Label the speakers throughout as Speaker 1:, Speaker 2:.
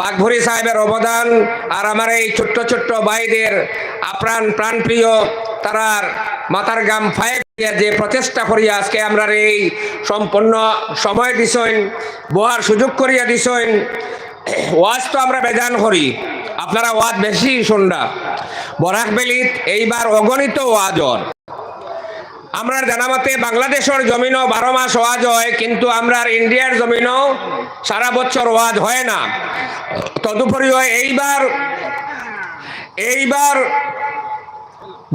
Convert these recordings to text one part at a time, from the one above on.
Speaker 1: বাঘভরি সাহেবের অবদান আর আমার এই ছোট্ট ছোট্ট ভাইদের আপ্রাণ প্রাণপ্রিয় তারার মাতার গাম ফাইভ যে প্রচেষ্টা করিয়া আজকে আমরা এই সম্পূর্ণ সময় দিছইন বহার সুযোগ করিয়া দিছইন ওয়াজ তো আমরা বেজান করি। আপনারা ওয়াজ বেশি শুনরা। বরাক বেলিত এইবার অগণিত ওয়াজর। আমরা জানা মতে বাংলাদেশের জমিনও বারো মাস ওয়াজ হয়, কিন্তু আমরা ইন্ডিয়ার জমিনও সারা বছর ওয়াজ হয় না। তদুপরিও এইবার এইবার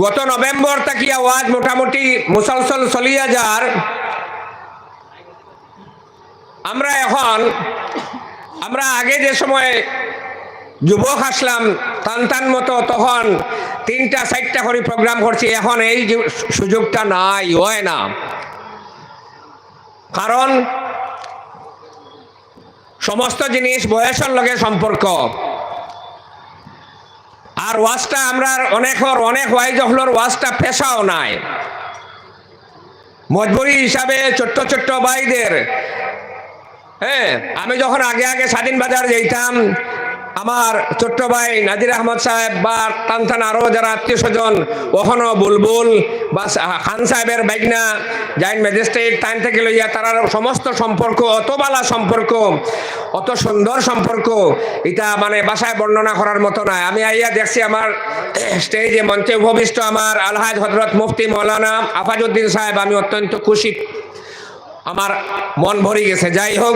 Speaker 1: গত নভেম্বর তাকিয়া ওয়াজ মোটামুটি মুসলসল চলিয়া যার। আমরা এখন, আমরা আগে যে সময় যুবক আসলাম টান মতো তখন তিনটা, চারটা করে প্রোগ্রাম করছি। এখন এই সুযোগটা নাই, হয় না। কারণ সমস্ত জিনিস বয়সের লগে সম্পর্ক। আর ওয়াজটা আমরা অনেকর অনেক ওয়াইজ হলোর ওয়াজটা পেশাও নাই। মজবুরি হিসাবে ছোট্ট ছোট্ট ভাইদের হ্যাঁ আমি যখন আগে আগে স্বাধীন বাজার যেতাম আমার ছোট্ট ভাই নাজির আহমদ সাহেব বা টান টান আরও যারা আত্মীয় স্বজন ওখানো বুলবুল বা খান সাহেবের বাইকনা জাইন ম্যাজিস্ট্রেট টাইম থেকে লইয়া তারার সমস্ত সম্পর্ক, অত বালা সম্পর্ক, অত সুন্দর সম্পর্ক, এটা মানে বাসায় বর্ণনা করার মতো নয় আমি আইয়া দেখছি আমার স্টেজে মঞ্চে উপবিষ্ট আমার আলহাজ হজরত মুফতি মৌলানা আফাজউদ্দিন সাহেব, আমি অত্যন্ত খুশি। আমার মন ভরে গেছে। যাই হোক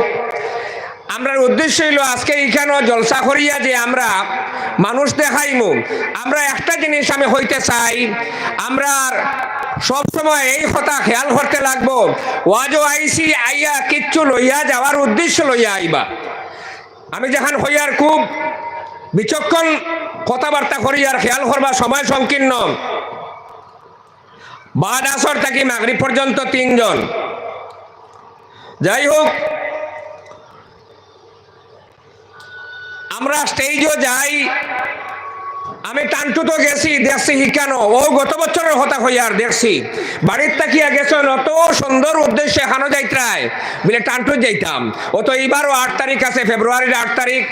Speaker 1: আমরা উদ্দেশ্য হইল আজকে এখানেও জলসা করিয়া যে আমরা মানুষ দেখাইমু। আমরা একটা জিনিস আমি হইতে চাই, আমরা সবসময় এই কথা খেয়াল করতে লাগবো, ওয়াজও আইসি আইয়া কিচ্ছু লইয়া যাওয়ার উদ্দেশ্য লইয়া আইবা। আমি যখন হইয়ার খুব বিচক্ষণ কথাবার্তা করি আর খেয়াল করবা সময় সংকীর্ণ। বাদ আসর থাকি মাগরি পর্যন্ত তিনজন। যাই হোক আমরা স্টেজও যাই। আমি টানটু তো গেছি, দেখছি শিখানো ও গত বছরের হতা হইয়ার দেখছি। বাড়ির তাকিয়া গেছে অত সুন্দর উদ্দেশ্যে এখানো যাইত্রায় বলে, টানটু যাইতাম। ও তো এইবারও আট তারিখ আছে, ফেব্রুয়ারির আট তারিখ।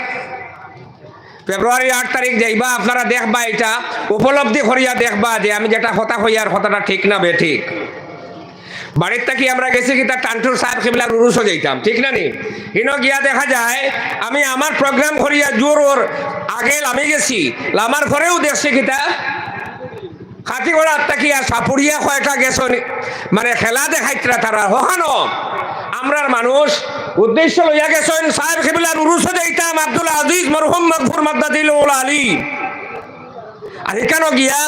Speaker 1: ফেব্রুয়ারি আট তারিখ যাইবা, আপনারা দেখবা এটা। উপলব্ধি করিয়া দেখবা যে আমি যেটা হতা হইয়ার কথাটা ঠিক না বে ঠিক। বাড়ির থাকি আমরা গেছি কি তার টান্টুর সাহেব কিবলার উরুসও যাইতাম, ঠিক না নি? ইন গিয়া দেখা যায়, আমি আমার প্রোগ্রাম করিয়া জোর ওর আগে আমি গেছি আমার ঘরেও দেখছি কিতা খাতি করার তাকিয়া সাপুরিয়া কয়টা গেছ মানে খেলা দেখাইতরা তারা, হহানো। আমরার মানুষ উদ্দেশ্য লইয়া গেছেন, সাহেব কিবলার উরুসও যাইতাম, আব্দুল আজিজ মরহুম মকফুর মাদ্দাদিল আলী। আর এখানে গিয়া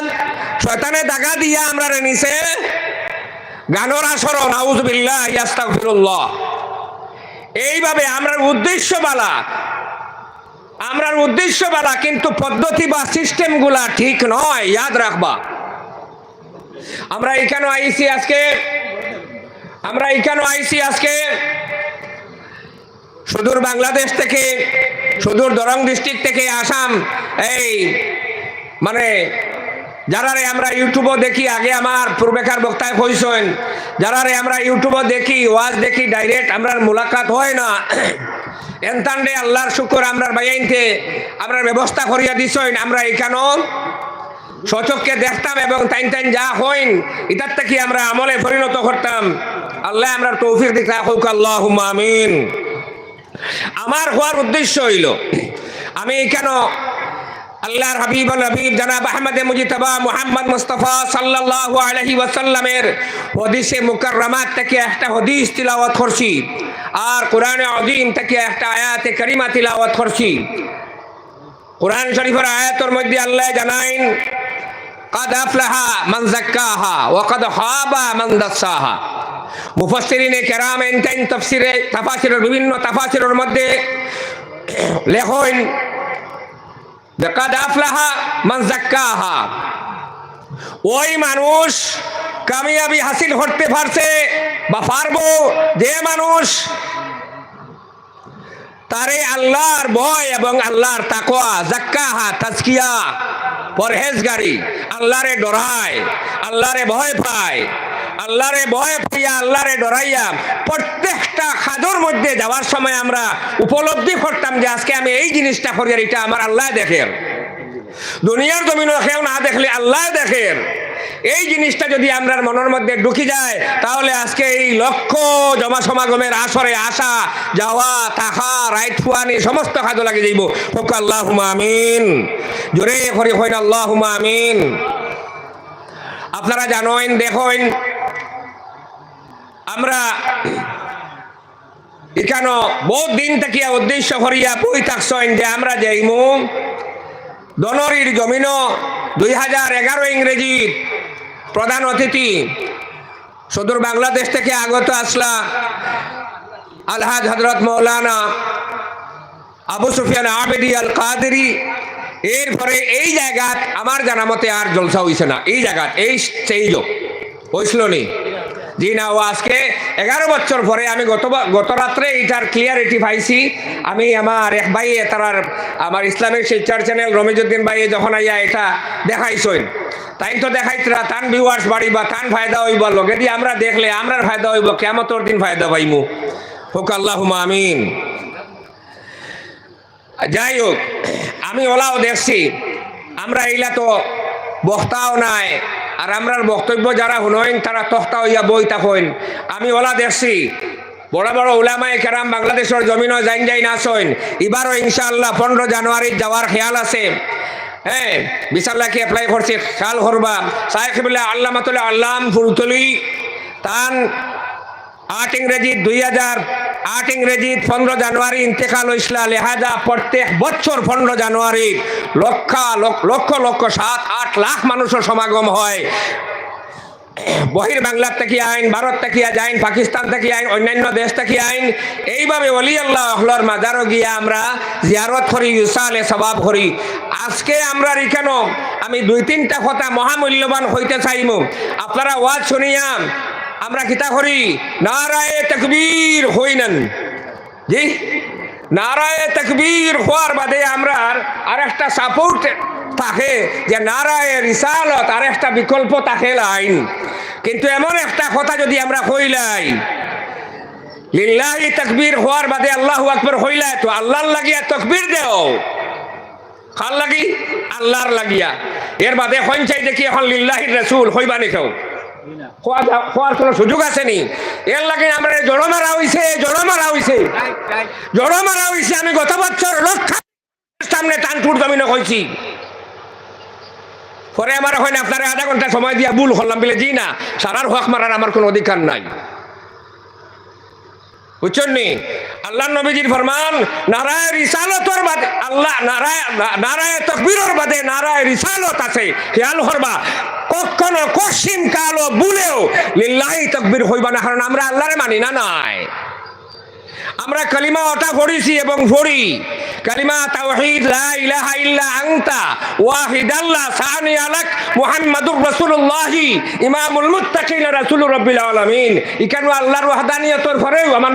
Speaker 1: শয়তানে দাগা দিয়া আমরা নিছে গানোর আসরণ আউজবিল্লাহ এইভাবে আমরার উদ্দেশ্য বালা আমরার উদ্দেশ্য বালা কিন্তু পদ্ধতি বা সিস্টেমগুলা ঠিক নয়, ইয়াদ রাখবা। আমরা এখানে আইসি আজকে? আমরা এখানে আইসি আজকে? সুদূর বাংলাদেশ থেকে, সুদূর দরং ডিস্ট্রিক্ট থেকে আসাম, এই মানে যারারে আমরা ইউটিউবও দেখি, আগে আমার পূর্বেকার বক্তায় হইছেন যারারে আমরা ইউটিউবও দেখি, ওয়াজ দেখি ডাইরেক্ট আমরা মোলাকাত হয় না। এনতান্ডে আল্লাহর শুকর আমরা বাইনতে আমরা ব্যবস্থা করিয়া দিছেন আমরা এখানেও সচককে দেখতাম এবং টাইন টাইন যা হইন, এটার থেকে আমরা আমলে পরিণত করতাম। আল্লাহ আমরা তৌফিক দিতা হোক আল্লাহ আমিন। আমার হওয়ার উদ্দেশ্য হইল, আমি এখানে আল্লাহর হাবিব হাবিব জানাব আহমদ মুজিতবা মুহাম্মদ মুস্তফা সাল্লাল্লাহু আলাইহি ওয়াসাল্লামের হদিসে মুকাররমাত থেকে একটা হদিস তিলাওয়াত করছি আর কোরআনে আযীম থেকে একটা আয়াতে কারিমা তিলাওয়াত করছি কোরআন শরীফের আয়াতের মধ্যে আল্লাহ জানাইন قد أفلح من زكاها وقد خاب من دساها মুফাসসিরিনে কেরাম এনটাইন তাফসিরে তাফাসিরের বিভিন্ন তাফাসিরের মধ্যে লেখেন কাদ আফলাহা ওই মানুষ কামিয়াবি হাসিল করতে পারছে বা পারব, যে মানুষ তারে আল্লাহর ভয় এবং আল্লাহর তাকোয়া জাক্কাহা তাজকিয়া, পরহেজগারি, আল্লাহরে ডরায়, আল্লাহরে ভয় পায়। আল্লাহরে ভয় পাইয়া, আল্লাহরে ডরাইয়া প্রত্যেকটা খাদর মধ্যে যাওয়ার সময় আমরা উপলব্ধি করতাম যে আজকে আমি এই জিনিসটা করি আর এটা আমার আল্লাহ দেখেন। দুনিয়ার জমিন কেউ না দেখলে আল্লাহ দেখেন। এই জিনিসটা যদি আমরা মনের মধ্যে ঢুকি যায়, তাহলে আজকে এই লক্ষ জমা সমাগমের আসরে আসা, যাওয়া, থাকা রাইট ফুয়ানি, সমস্ত কাজও লাগে যাইব। হোক আল্লাহ আমিন। জোরে করি হইন আল্লাহ আমিন। আপনারা জানেন, দেখেন আমরা এখানে বহুত দিন থেকে উদ্দেশ্য করিয়া বই থাকছেন যে আমরা যাইমু। দনরির জমিন, দুই হাজার এগারো ইংরেজি প্রধান অতিথি সুদূর বাংলাদেশ থেকে আগত আসলা আলহাজ হজরত মৌলানা আবু সুফিয়ান আবেদি আল কাদেরি এরপরে এই জায়গাত আমার জানা মতে আর জলসা হইছে না। এই জায়গাত, এই স্টেজ হইছিল নি? জি না ও আজকে এগারো বছর পরে আমি গত গত রাত্রে এটার ক্লিয়ারিটি পাইছি। আমি আমার এক ভাই তার আমার ইসলামিক শিলচার চ্যানেল রমিজুদ্দিন ভাই যখন আইয়া এটা দেখাইছেন, তাই তো দেখাইতরা তান ভিউয়ার্স বাড়ি বা তান ফায়দা হইব লগে দিয়ে আমরা দেখলে আমরার ফায়দা হইব কেমতর দিন ফায়দা পাইমু। হোক আল্লাহ আমিন। যাই হোক আমি ওলাও দেখছি, আমরা এইলা তো বক্তাও নাই আর আমরার বক্তব্য যারা শুনইন তারা তখতা হইয়া বই থাকেন। আমি ওলা দেখছি, বড় বড় ওলামাই কেরাম বাংলাদেশের জমিনও যাইন যাই না আসইন এবারও ইনশাআল্লাহ পনেরো জানুয়ারি যাওয়ার খেয়াল আছে। হ্যাঁ বিশাল্লাহকে অ্যাপ্লাই করছি, খেয়াল করবা। সাহেব আল্লামাতুল্লাহ আল্লাম ফুলতলি তান আট ইংরেজি দুই হাজার আট ইংরেজি, পনেরো জানুয়ারি, ইন্তেকাল হয়েছিল লেহাজা প্রত্যেক বছর পনেরো জানুয়ারি। লক্ষ লক্ষ লক্ষ সাত, আট লাখ মানুষের সমাগম হয়। বহির বাংলার থেকে আইন, ভারত থেকে আইন, পাকিস্তান থেকে আইন, অন্যান্য দেশ থেকে আইন। এইভাবে অলি আল্লাহ মাজারও গিয়া আমরা জিয়ারত করি ইউসালে সবাব করি। আজকে আমরা এখানে আমি দুই তিনটা কথা মহামূল্যবান হইতে চাইম। আপনারা ওয়াজ শুনিয়াম আমরা কিতা করি? নারায়ে তকবীর হইনেন জি? নারায় তকবীর হওয়ার বাদে আমরা আর একটা সাপোর্ট থাকে যে নারায় রিসালত আর একটা বিকল্প থাকে লাইন। কিন্তু এমন একটা কথা যদি আমরা কইলাই লিল্লাহি তকবীর হওয়ার বাদে আল্লাহু আকবার হইলা তো আল্লাহর লাগিয়া তকবীর দেও। কার লাগি? আল্লাহর লাগিয়া। এর বাদে সঞ্চয় দেখি এখন লিল্লাহির রসুল হইবা নি কেউ হওয়া যা- হওয়ার কোনো সুযোগ আছে এর লাগে আমরা জড়ো মারা হইছে জড়ো মারা হইছে। জড়ো মারা হইছে, আমি গত বছর লক্ষ সামনে টানপুর জমিনে কইছি পরে আমার হয় না, আপনারা আধা ঘণ্টা সময় দিয়া ভুল করলাম বলে জি না, সারার হক মারার আমার কোনো অধিকার নাই। বুঝছেন নি? আল্লাহ নবীজির ফরমান, নারায় রিসালতর বাদে, আল্লাহ নারায় নারায় তকবীরর বাদে নারায় রিসালত আছে। খেয়াল করবা, কখনো কশিম কালো বুলেও লিল্লাহি তকবীর হইবা না, কারণ আমরা আল্লাহরে মানি না নাই। আমরা কালিমা ওটা পড়িছি এবং পড়ি। কালিমা তাওহীদ, লা ইলাহা ইল্লা আনতা ওয়াহিদাল্লাহ, সানি আলাক মুহাম্মাদুর রাসূলুল্লাহ, ইমামুল মুত্তাকিন রাসূলুর রাব্বিল আলামিন। ইকানু আল্লাহর ওয়াহদানিয়তর পরেও আমার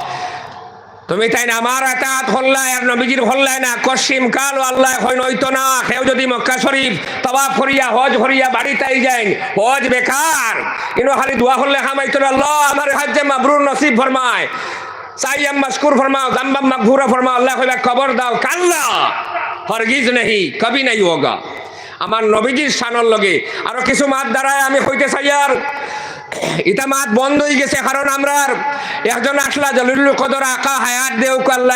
Speaker 1: তুমি তাই না আমার এতাত হল্লায় আর নবীজির হল্লায় না? কসিম কাল আল্লাহ হয় নইতো না। কেউ যদি মক্কা শরীফ তবাব করিয়া, হজ করিয়া বাড়িতেই যাই, হজ বেকার। কিন্তু খালি দোয়া করলে খামাইতো না আল্লাহ, আমার হজ্জে মাবরুর নসিব ফরমায়। সাইয়াম মাসকুর ফরমাও দাম্বাম মাগফুরা ফরমাও, আল্লাহ কইবা খবর দাও। কাল্লা! হরগিজ নেহি, কবি নাই হোগা আমার নবীজির শানর লগে আরও কিছু মাত দ্বারায় আমি হইতে চাই আর ইটা মাত বন্ধ গেছে একজন হায়াত আল্লাহ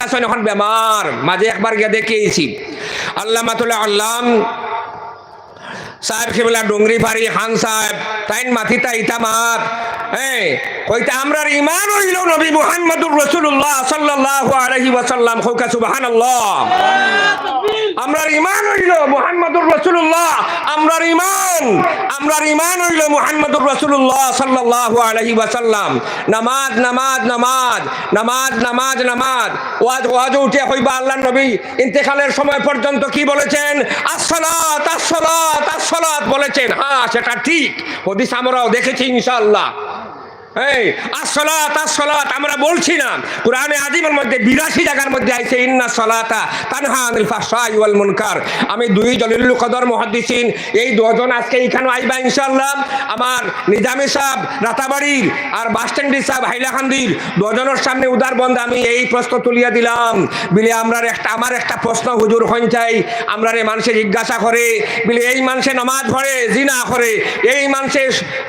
Speaker 1: আসেন এখন বেমার। মাঝে একবার গিয়ে দেখিয়েছি আল্লাহ আল্লাম সাহেব খেবলা ডুংরি ফারি খান সাহেব, তাইন মাথিতা ইতা মাত। হ্যাঁ কইতা ইমান হইল নবী মুহাম্মদুর রাসূলুল্লাহ সাল্লাল্লাহু আলাইহি ওয়াসাল্লাম। সুবহানাল্লাহ? আমরার ইমান হইল রাসূলুল্লাহ। আমরার ইমান আমরার ইমান হইল রাসূলুল্লাহ সাল্লাল্লাহু আলাইহি ওয়াসাল্লাম। নামাজ নামাজ নামাজ নামাজ নামাজ নামাজ। ওয়াজ ওয়াজ উঠে হইবা আল্লাহর নবী, ইন্তেকালের সময় পর্যন্ত কি বলেছেন? আসসালাত আসসালাত আসসালাত বলেছেন হ্যাঁ সেটা ঠিক। হদিস আমরাও দেখেছি ইনশাআল্লাহ। এই আসসালাত আসসালাত আমরা বলছি না। কোরআনে আদিমের মধ্যে বিরাশি জায়গার মধ্যে আইছে, ইন্না সালাতা তানহা আনিল ফাহশাই ওয়াল মুনকার। আমি দুই জলিলুল কদর মুহাদ্দিসিন, এই দুজন আজকে এইখানে আইবা ইনশাআল্লাহ। আমার নিজামী সাহেব, রাতাবাড়ির আর বাস স্ট্যান্ডি সাহেব হাইলাকান্দির দুজনের সামনে উদার বন্ধ আমি এই প্রশ্ন তুলিয়া দিলাম। বিলে আমরার একটা, আমার একটা প্রশ্ন হুজুর হইন চাই। আমরা মানুষে জিজ্ঞাসা করে, বিলে এই মানুষে নামাজ পড়ে, জিনা করে, এই মানুষে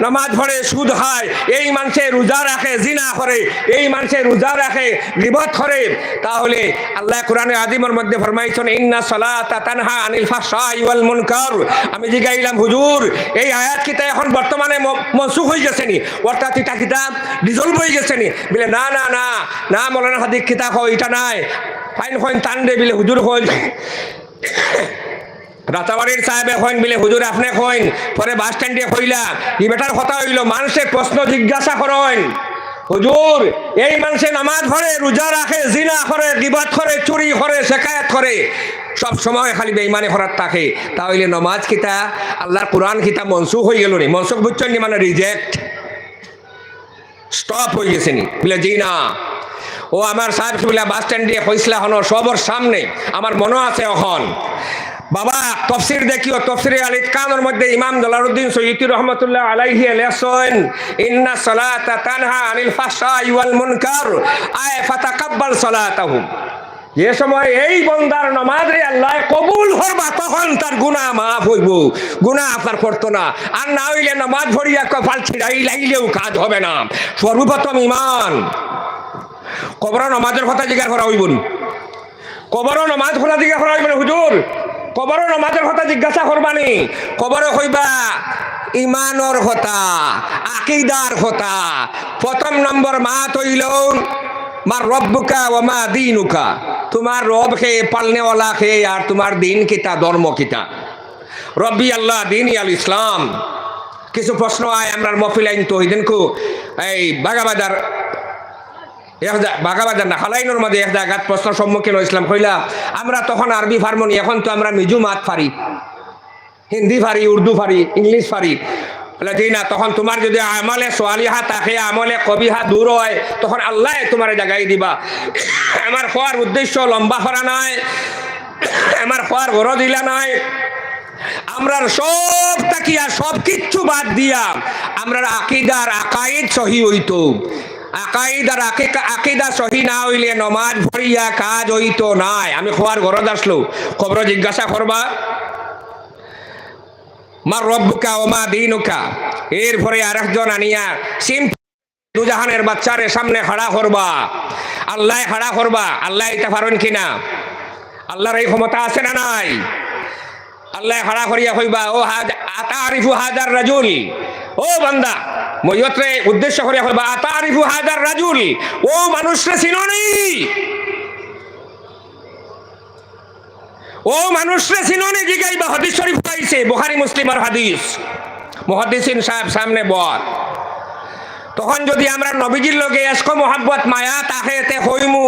Speaker 1: নামাজ ভরে সুদ হয় এই মানুষে রোজা রাখে, জিনা করে, এই মানুষে রোজা রাখে, গিবত করে, তাহলে আল্লাহ কোরআনে আদিমের মধ্যে ফরমাইছেন, ইন্না সালাতা তানহা আনিল ফাহশাই ওয়াল মুনকার। আমি জিগাইলাম, হুজুর, এই আয়াত কিতা এখন বর্তমানে মনসুখ হয়ে গেছে নি অর্থাৎ এটা কিতা ডিজলভ হয়ে গেছে নি বলে, না না না না, মৌলানা হাদিক কিতা কয় এটা নাই। ফাইন ফাইন টান দে, বিলে, হুজুর কয় রাতাবাড়ির সাহেবে হইন বিলে, হুজুর, আপনি কইন পরে বাস স্ট্যান্ডে কইলা ই বেটার কথা হইল মানুষে প্রশ্ন জিজ্ঞাসা করেন হুজুর, এই মানুষে নামাজ পড়ে, রোজা রাখে, জিনা করে গিবাত করে, চুরি করে শেখায়াত করে। সব সময় খালি বেইমানি করার থাকে। তাহলে নমাজ কিতা? আল্লাহর কোরআন কিতা? মনসুখ হয়ে গেল নি। মনসুখ বুঝছেন নি মানে রিজেক্ট স্টপ হয়ে গেছে নি। বলে, জি না। ও আমার সাহেব বাস স্ট্যান্ডে কইসলা হন, সবর সামনে। আমার মনে আছে এখন। বাবা, তফসির দেখিও, তফসিরে আল ইতকানের মধ্যে ইমাম জলালউদ্দিন সৈয়দি রহমতুল্লাহ আলাইহি লেসন ইন্না সালাতা তানহা আনিল ফাহশাই ওয়াল মুনকার, আয় ফাতাকাব্বাল সালাতাহুম। যে সময় এই বন্দার নমাজ রে আল্লাহ কবুল করবা তখন তার গুণা মাফ হইব গুণা আপনার করতো না। আর না হইলে নমাজ ভরিয়া কপাল ছিড়াই লাইলেও কাজ হবে না। সর্বপ্রথম ইমান কবর নমাজের কথা জিজ্ঞাসা করা হইব? কবর নমাজ কথা জিজ্ঞাসা করা হইব হুজুর। কবর নমাজের কথা জিজ্ঞাসা করবানি কবর হইবা ইমানর কথা আকিদার কথা প্রথম নম্বর মা তৈল মার রব্বুকা ও মা দিনুকা। তোমার রব খে পালনেওয়ালা খে আর তোমার দিন কিতা ধর্ম কিতা রব্বি আল্লাহ, দিন আল ইসলাম কিছু প্রশ্ন আয় আমরা মফিলাইন তো ওই দিনকু এই বাগাবাজার এক জা- বাগাবাজার না হালাইনোর মধ্যে এক জায়গাত প্রশ্ন সম্মুখীন হয়েছিলাম কইলা, আমরা তখন আরবি ফার্মনি, এখন তো আমরা নিজু মাত পারি হিন্দি পারি উর্দু পারি ইংলিশ পারি বলে, জি না, তখন তোমার যদি আমলে সোয়ালিহা থাকে, আমলে কবিহা দূর হয়, তখন আল্লাহ তোমার জায়গায় দিবা। আমার হওয়ার উদ্দেশ্য লম্বা করা নয় আমার হওয়ার গরো দিলা নয় আমরার সব তাকিয়া, সব কিচ্ছু বাদ দিয়া, আমরার আকিদার আকাইদ সহি হইতো। আকাইদ আর আকিকা- আকিদা সহি না হইলে নমাজ ভরিয়া কাজ হইতো নাই। আমি খোয়ার ঘরত আসলো। খবর জিজ্ঞাসা করবা, মার রব্বুকা ও মা দিনুকা? এরপরে আরেকজন আনিয়া, সিম দুজাহানের বাচ্চারে সামনে খাড়া করবা। আল্লাহ খাড়া করবা। আল্লাহ এটা পারেন কিনা? আল্লাহর এই ক্ষমতা আছে না নাই? আল্লাহ খাড়া করিয়া কইবা, ও হাজ আতারিফু হাজার রাজুল ও বান্দা মইয়তরে উদ্দেশ্য করে হবে আতারিফু তারিফু হাজার রাজুল, ও মানুষরা ছিল নেই ও মানুষরা সিনোনে জিগাইবা হাদিস শরীফ পাইছে, বুখারি, মুসলিমের হাদিস। মুহাদ্দিসিন সাহেব সামনে বল তখন যদি আমরা নবীজির লগে এসকো মোহাম্মত মায়া তাহেতে হইমু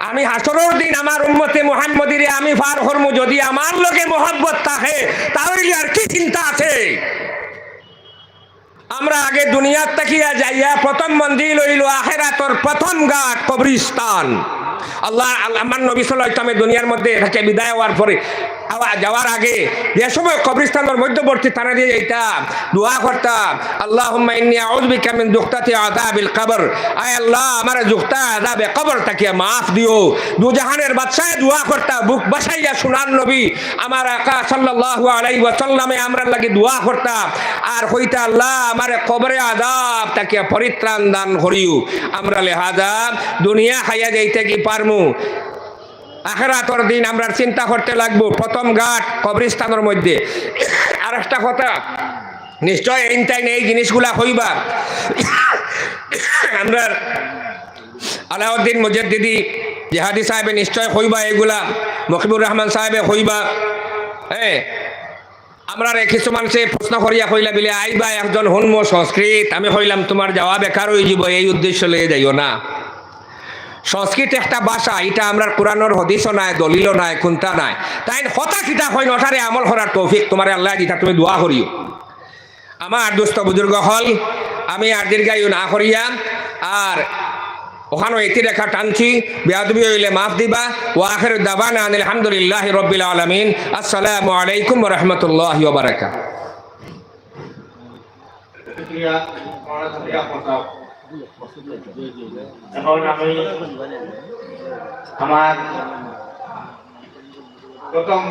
Speaker 1: আমি হাসরের দিন আমার উম্মতে মোহাম্মদিরে আমি ভার হরমু যদি আমার লোকে মোহাব্বত থাকে, তাহলে আর কি চিন্তা আছে? আমরা আগে দুনিয়ার তাকিয়া যাইয়া প্রথম মন্দির লইল, আখেরাতর প্রথম গাঠ কবরিস্তান আল্লাহ, আল্লাহ- আমার নবী সাল্লাহ ইসলামের দুনিয়ার মধ্যে এটাকে বিদায় হওয়ার পরে আওয়া- যাওয়ার আগে যে সময় কবরিস্তানের মধ্যবর্তী তারা দিয়ে যাইতাম, দোয়া করতাম আল্লাহ ইন্নি আউযু বিকা মিন দুখতাতি আযাবিল কবর। আয় আল্লাহ, আমার জুখতা, আযাবে কবর তাকিয়া মাফ দিও। দুজাহানের বাদশায় দোয়া করতাম, বুক বাসাইয়া সুনান নবী। আমার আকা সাল্লাল্লাহু আলাইহি ওয়াসাল্লামে আমরা লাগি দোয়া করতাম। আর হইতা আল্লাহ, আমার কবরে আযাব তাকিয়া পরিত্রাণ দান করিও। আমরা লেহাজা দুনিয়া খাইয়া যাইতে কি পারমু? আখেরাতর দিন আমরা চিন্তা করতে লাগবো, প্রথম ঘাট কবরিস্তানের মধ্যে। আর একটা কথা, নিশ্চয় এই টাইম এই জিনিসগুলা হইবা। আমরা আলাউদ্দিন মুজাদ্দিদি, জেহাদি সাহেবে নিশ্চয় হইবা এগুলা, মকিবুর রহমান সাহেবে হইবা। হ্যাঁ আমরা কিছু মানুষে প্রশ্ন করিয়া কইলা বিলে, আইবা একজন হনম সংস্কৃত, আমি কইলাম তোমার যাওয়া বেকার হয়ে যাব এই উদ্দেশ্য লয়ে যাইও না। সংস্কৃত একটা ভাষা, এটা আমরা কোরআনোর হদিসও নাই, দলিলও নাই কোনটা নাই। তাই হতা কিতা হয় নটারে আমল করার তৌফিক তোমার আল্লাহ দিতা, তুমি দোয়া করিও আমার দুস্থ বুজুর্গ হল, আমি আর দীর্ঘায়ু না করিয়া আর ওখানে এটি রেখা টানছি, বেয়াদবি হইলে মাফ দিবা, ও আখের দাবানা আলহামদুলিল্লাহ রবিল আলমিন। আসসালামু আলাইকুম রহমতুল্লাহ বারাকা
Speaker 2: এখন আমি আমার প্রথম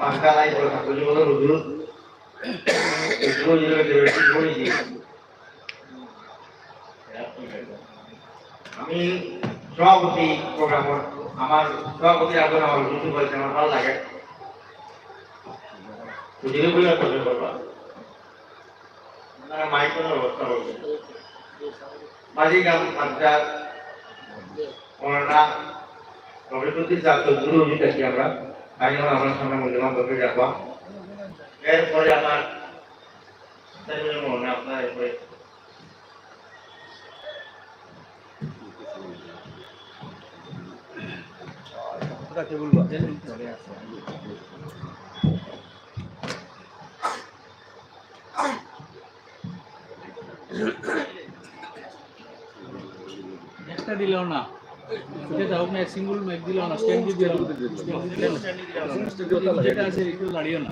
Speaker 2: মাসকালাই বলে হুজুর আমি সভাপতি প্রোগ্রাম, আমার সভাপতি আগুন আমার হুজুর বলছে, আমার ভালো লাগে। হুজুরে বলে করবে করবা মাইকের ব্যবস্থা করবেন। মাঝিগ্রাম মাদ্রাস ওনারা অগ্রগতি জাত দূর হয়ে থাকি আমরা আইন আমরা সামনে মূল্যবান করতে যাব এরপরে আমার মনে আপনার এরপরে
Speaker 3: একটা দিল না। যেটা হোক না সিঙ্গল ম্যাক দিল না স্ট্যান্ড দিয়ে না যেটা আছে একটু দাঁড়িয়ে না।